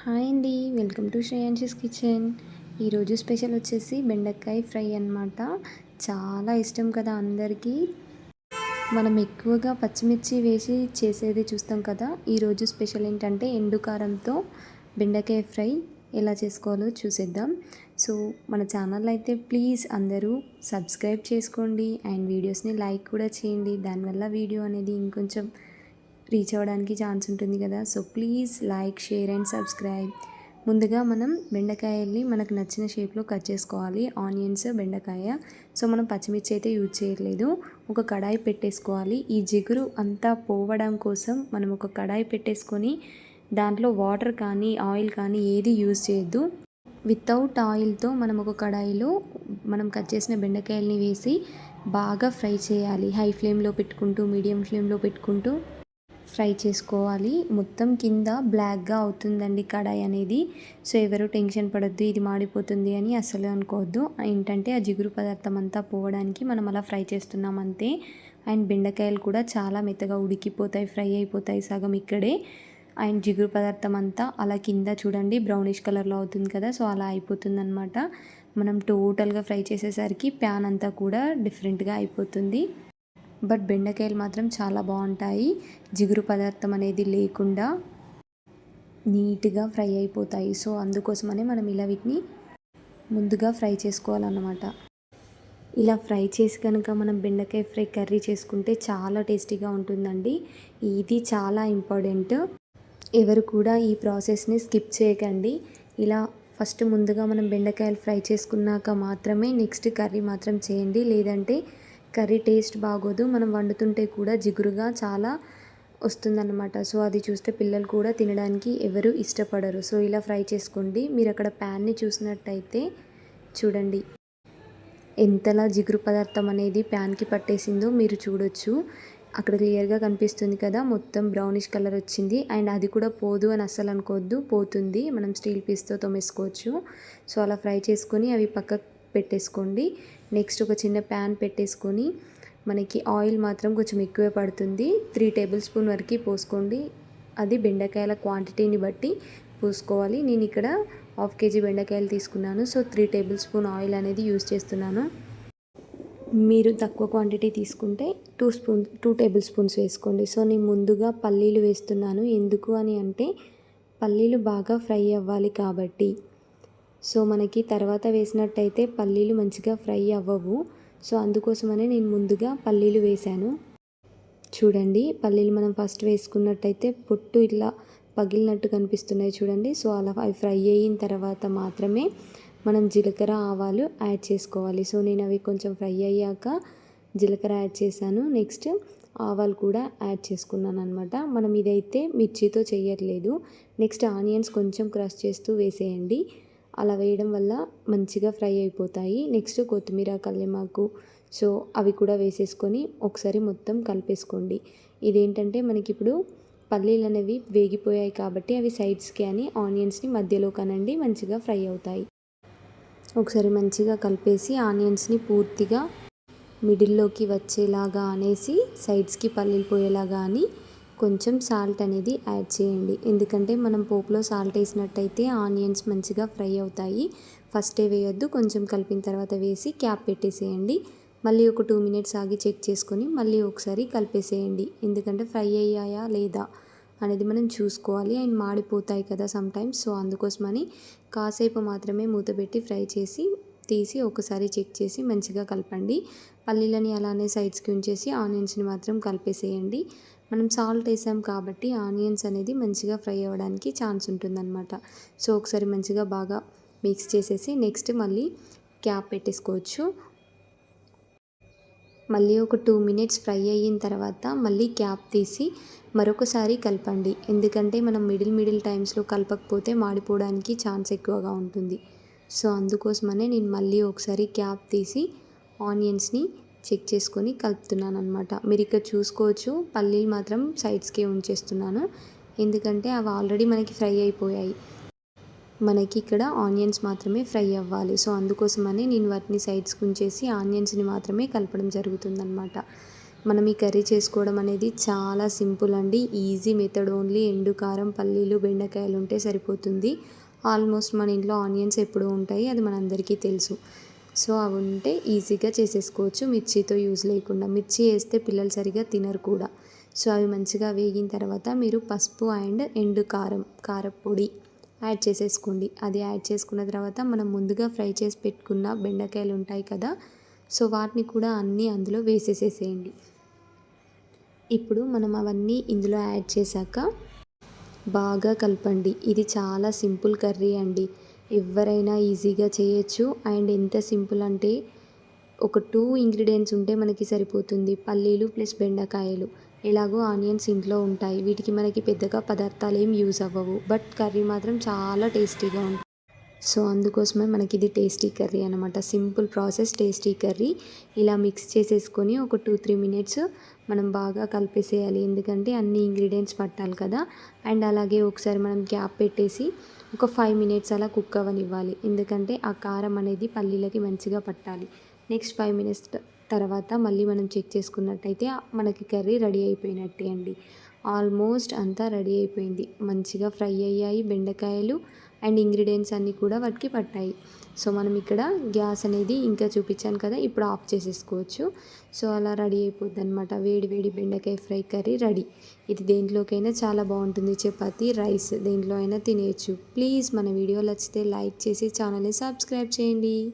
Hi అండి welcome to Shreyanshi's kitchen. ఈరోజు special వచ్చేసి బెండకాయ ఫ్రై అనమాట చాలా ఇష్టం కదా అందరికీ. మనం ఎక్కువగా పచ్చిమిర్చి వేసి చేసేది చూస్తాం కదా ఈరోజు స్పెషల్ ఏంటంటే ఎండు కారంతో బెండకాయ ఫ్రై ఎలా చేసుకోవాలో చూసేద్దాం. సో మన ఛానల్ అయితే ప్లీజ్ అందరూ సబ్స్క్రైబ్ చేసుకోండి అండ్ వీడియోస్ని లైక్ కూడా చేయండి. దానివల్ల వీడియో అనేది ఇంకొంచెం రీచ్ అవ్వడానికి ఛాన్స్ ఉంటుంది కదా. So please like share and subscribe. ముందుగా మనం బెండకాయల్ని మనకు నచ్చిన షేప్లో కట్ చేసుకోవాలి. ఆనియన్స్ బెండకాయ. సో మనం పచ్చిమిర్చి అయితే యూజ్ చేయట్లేదు. ఒక కడాయి పెట్టేసుకోవాలి. ఈ జిగురు అంతా పోవడం కోసం మనం ఒక కడాయి పెట్టేసుకొని దాంట్లో వాటర్ కానీ ఆయిల్ కానీ ఏది యూజ్ చేయొద్దు. వితౌట్ ఆయిల్తో మనం ఒక కడాయిలో మనం కట్ చేసిన బెండకాయల్ని వేసి బాగా ఫ్రై చేయాలి. హై ఫ్లేమ్లో పెట్టుకుంటూ మీడియం ఫ్లేమ్లో పెట్టుకుంటూ. ఫ్రై చేసుకోవాలి. మొత్తం కింద బ్లాక్గా అవుతుందండి కడాయి అనేది. సో ఎవరు టెన్షన్ పడద్దు ఇది మాడిపోతుంది అని అసలు అనుకోవద్దు. ఏంటంటే ఆ జిగురు పదార్థం అంతా పోవడానికి మనం అలా ఫ్రై చేస్తున్నాం అంతే. అండ్ బెండకాయలు కూడా చాలా మెత్తగా ఉడికిపోతాయి ఫ్రై అయిపోతాయి సగం ఇక్కడే. అండ్ జిగురు పదార్థం అంతా అలా కింద చూడండి బ్రౌనిష్ కలర్లో అవుతుంది కదా సో అలా అయిపోతుంది అనమాట మనం టోటల్గా ఫ్రై చేసేసరికి ప్యాన్ అంతా కూడా డిఫరెంట్గా అయిపోతుంది. బట్ బెండకాయలు మాత్రం చాలా బాగుంటాయి. జిగురు పదార్థం అనేది లేకుండా నీట్గా ఫ్రై అయిపోతాయి. సో అందుకోసమనే మనం ఇలా వీటిని ముందుగా ఫ్రై చేసుకోవాలన్నమాట. ఇలా ఫ్రై చేసి కనుక మనం బెండకాయ ఫ్రై కర్రీ చేసుకుంటే చాలా టేస్టీగా ఉంటుందండి. ఇది చాలా ఇంపార్టెంట్. ఎవరు కూడా ఈ ప్రాసెస్ని స్కిప్ చేయకండి. ఇలా ఫస్ట్ ముందుగా మనం బెండకాయలు ఫ్రై చేసుకున్నాక మాత్రమే నెక్స్ట్ కర్రీ మాత్రం చేయండి. లేదంటే కర్రీ టేస్ట్ బాగోదు. మనం వండుతుంటే కూడా జిగురుగా చాలా వస్తుందన్నమాట. సో అది చూస్తే పిల్లలు కూడా తినడానికి ఎవరు ఇష్టపడరు. సో ఇలా ఫ్రై చేసుకోండి. మీరు అక్కడ ప్యాన్ని చూసినట్టయితే చూడండి. ఎంతలా జిగురు పదార్థం అనేది ప్యాన్కి పట్టేసిందో మీరు చూడొచ్చు. అక్కడ క్లియర్గా కనిపిస్తుంది కదా మొత్తం బ్రౌనిష్ కలర్ వచ్చింది. అండ్ అది కూడా పోదు అని అస్సలు అనుకోవద్దు. పోతుంది. మనం స్టీల్ పీస్తో తోమేసుకోవచ్చు. సో అలా ఫ్రై చేసుకొని అవి పక్కకు పెట్టేసుకోండి. నెక్స్ట్ ఒక చిన్న ప్యాన్ పెట్టేసుకొని మనకి ఆయిల్ మాత్రం కొంచెం ఎక్కువే పడుతుంది. త్రీ టేబుల్ స్పూన్ వరకు పోసుకోండి. అది బెండకాయల క్వాంటిటీని బట్టి పోసుకోవాలి. నేను ఇక్కడ హాఫ్ కేజీ బెండకాయలు తీసుకున్నాను. So three tablespoon oil అనేది యూస్ చేస్తున్నాను. మీరు తక్కువ క్వాంటిటీ తీసుకుంటే two spoon two tablespoons వేసుకోండి. సో నేను ముందుగా పల్లీలు వేస్తున్నాను. ఎందుకు అని అంటే పల్లీలు బాగా ఫ్రై అవ్వాలి కాబట్టి. సో మనకి తర్వాత వేసినట్టయితే పల్లీలు మంచిగా ఫ్రై అవ్వవు. సో అందుకోసమనే నేను ముందుగా పల్లీలు వేశాను. చూడండి పల్లీలు మనం ఫస్ట్ వేసుకున్నట్టయితే పొట్టు ఇట్లా పగిలినట్టు కనిపిస్తున్నాయి చూడండి. సో అలా అవి ఫ్రై అయిన తర్వాత మాత్రమే మనం జీలకర్ర ఆవాలు యాడ్ చేసుకోవాలి. సో నేను అవి కొంచెం ఫ్రై అయ్యాక జీలకర్ర యాడ్ చేశాను. నెక్స్ట్ ఆవాలు కూడా యాడ్ చేసుకున్నాను అనమాట మనం ఇదైతే మిర్చితో చేయట్లేదు. నెక్స్ట్ ఆనియన్స్ కొంచెం క్రష్ చేస్తూ వేసేయండి. అలా వేయడం వల్ల మంచిగా ఫ్రై అయిపోతాయి. నెక్స్ట్ కొత్తిమీర కల్లేమాకు. సో అవి కూడా వేసేసుకొని ఒకసారి మొత్తం కలిపేసుకోండి. ఇదేంటంటే మనకి ఇప్పుడు పల్లీలు అనేవి వేగిపోయాయి కాబట్టి అవి సైడ్స్కి అని ఆనియన్స్ని మధ్యలో కనండి మంచిగా ఫ్రై అవుతాయి. ఒకసారి మంచిగా కలిపేసి ఆనియన్స్ని పూర్తిగా మిడిల్లోకి వచ్చేలాగా అనేసి సైడ్స్కి పల్లీలు పోయేలాగా అని కొంచెం సాల్ట్ అనేది యాడ్ చేయండి. ఎందుకంటే మనం పోపులో సాల్ట్ వేసినట్టయితే ఆనియన్స్ మంచిగా ఫ్రై అవుతాయి. ఫస్టే వేయొద్దు కొంచెం కలిపిన తర్వాత వేసి క్యాప్ పెట్టేసేయండి. మళ్ళీ ఒక టూ మినిట్స్ ఆగి చెక్ చేసుకొని మళ్ళీ ఒకసారి కలిపేసేయండి. ఎందుకంటే ఫ్రై అయ్యాయా లేదా అనేది మనం చూసుకోవాలి. అండ్ మాడిపోతాయి కదా సమ్టైమ్స్ సో అందుకోసమని కాసేపు మాత్రమే మూత పెట్టి ఫ్రై చేసి తీసి ఒకసారి చెక్ చేసి మంచిగా కలపండి. పల్లీలని అలానే సైడ్స్కి ఉంచేసి ఆనియన్స్ని మాత్రం కలిపేసేయండి. మనం సాల్ట్ వేసాం కాబట్టి ఆనియన్స్ అనేది మంచిగా ఫ్రై అవ్వడానికి ఛాన్స్ ఉంటుందన్నమాట. సో ఒకసారి మంచిగా బాగా మిక్స్ చేసేసి నెక్స్ట్ మళ్ళీ క్యాప్ పెట్టేసుకోవచ్చు. మళ్ళీ ఒక టూ మినిట్స్ ఫ్రై అయిన తర్వాత మళ్ళీ క్యాప్ తీసి మరొకసారి కలపండి. ఎందుకంటే మనం మిడిల్ మిడిల్ టైమ్స్లో కలపకపోతే మాడిపోవడానికి ఛాన్స్ ఎక్కువగా ఉంటుంది. సో అందుకోసమనే నేను మళ్ళీ ఒకసారి క్యాప్ తీసి ఆనియన్స్ని చెక్ చేసుకొని కలుపుతున్నాను అనమాట మీరు ఇక్కడ చూసుకోవచ్చు పల్లీలు మాత్రం సైడ్స్కే ఉంచేస్తున్నాను. ఎందుకంటే అవి ఆల్రెడీ మనకి ఫ్రై అయిపోయాయి. మనకి ఇక్కడ ఆనియన్స్ మాత్రమే ఫ్రై అవ్వాలి. సో అందుకోసమని నేను వాటిని సైడ్స్కి ఉంచేసి ఆనియన్స్ని మాత్రమే కలపడం జరుగుతుందన్నమాట. మనం ఈ కర్రీ చేసుకోవడం అనేది చాలా సింపుల్ అండి. Easy method only. ఎండు కారం పల్లీలు బెండకాయలు ఉంటే సరిపోతుంది. ఆల్మోస్ట్ మన ఇంట్లో ఆనియన్స్ ఎప్పుడు ఉంటాయి అది మనందరికీ తెలుసు. సో అవి ఉంటే ఈజీగా చేసేసుకోవచ్చు మిర్చితో యూజ్ లేకుండా. మిర్చి వేస్తే పిల్లలు సరిగా తినరు కూడా. సో అవి మంచిగా వేగిన తర్వాత మీరు పసుపు అండ్ ఎండు కారం కారపొడి యాడ్ చేసేసుకోండి. అది యాడ్ చేసుకున్న తర్వాత మనం ముందుగా ఫ్రై చేసి పెట్టుకున్న బెండకాయలు ఉంటాయి కదా సో వాటిని కూడా అన్నీ అందులో వేసేసేసేయండి. ఇప్పుడు మనం అవన్నీ ఇందులో యాడ్ చేశాక బాగా కలపండి. ఇది చాలా సింపుల్ కర్రీ అండి. ఎవరైనా ఈజీగా చేయొచ్చు. అండ్ ఎంత సింపుల్ అంటే ఒక టూ ఇంగ్రీడియంట్స్ ఉంటే మనకి సరిపోతుంది. పల్లీలు ప్లస్ బెండకాయలు. ఎలాగో ఆనియన్స్ ఇంట్లో ఉంటాయి. వీటికి మనకి పెద్దగా పదార్థాలు ఏం యూజ్ అవ్వవు. బట్ కర్రీ మాత్రం చాలా టేస్టీగా ఉంటుంది. సో అందుకోసమే మనకి ఇది టేస్టీ కర్రీ అనమాట సింపుల్ ప్రాసెస్ టేస్టీ కర్రీ. ఇలా మిక్స్ చేసేసుకొని ఒక టూ త్రీ మినిట్స్ మనం బాగా కలిపేసేయాలి. ఎందుకంటే అన్ని ఇంగ్రీడియంట్స్ పట్టాలి కదా. అండ్ అలాగే ఒకసారి మనం గ్యాప్ పెట్టేసి ఒక ఫైవ్ మినిట్స్ అలా కుక్ అవ్వనివ్వాలి. ఎందుకంటే ఆ కారం అనేది పల్లీలకి మంచిగా పట్టాలి. నెక్స్ట్ ఫైవ్ మినిట్స్ తర్వాత మళ్ళీ మనం చెక్ చేసుకున్నట్టయితే మనకి కర్రీ రెడీ అయిపోయినట్టే అండి ఆల్మోస్ట్ అంతా రెడీ అయిపోయింది. మంచిగా ఫ్రై అయ్యాయి బెండకాయలు అండ్ ఇంగ్రీడియంట్స్ అన్నీ కూడా వాటికి పట్టాయి. సో మనం ఇక్కడ గ్యాస్ అనేది ఇంకా చూపించాను కదా ఇప్పుడు ఆఫ్ చేసేసుకోవచ్చు. సో అలా రెడీ అయిపోద్ది అనమాట వేడి వేడి బెండకాయ ఫ్రై కర్రీ రెడీ. ఇది దేంట్లోకైనా చాలా బాగుంటుంది. చపాతి రైస్ దేంట్లో అయినా తినేయచ్చు. ప్లీజ్ మన వీడియో నచ్చితే లైక్ చేసి ఛానల్ని సబ్స్క్రైబ్ చేయండి.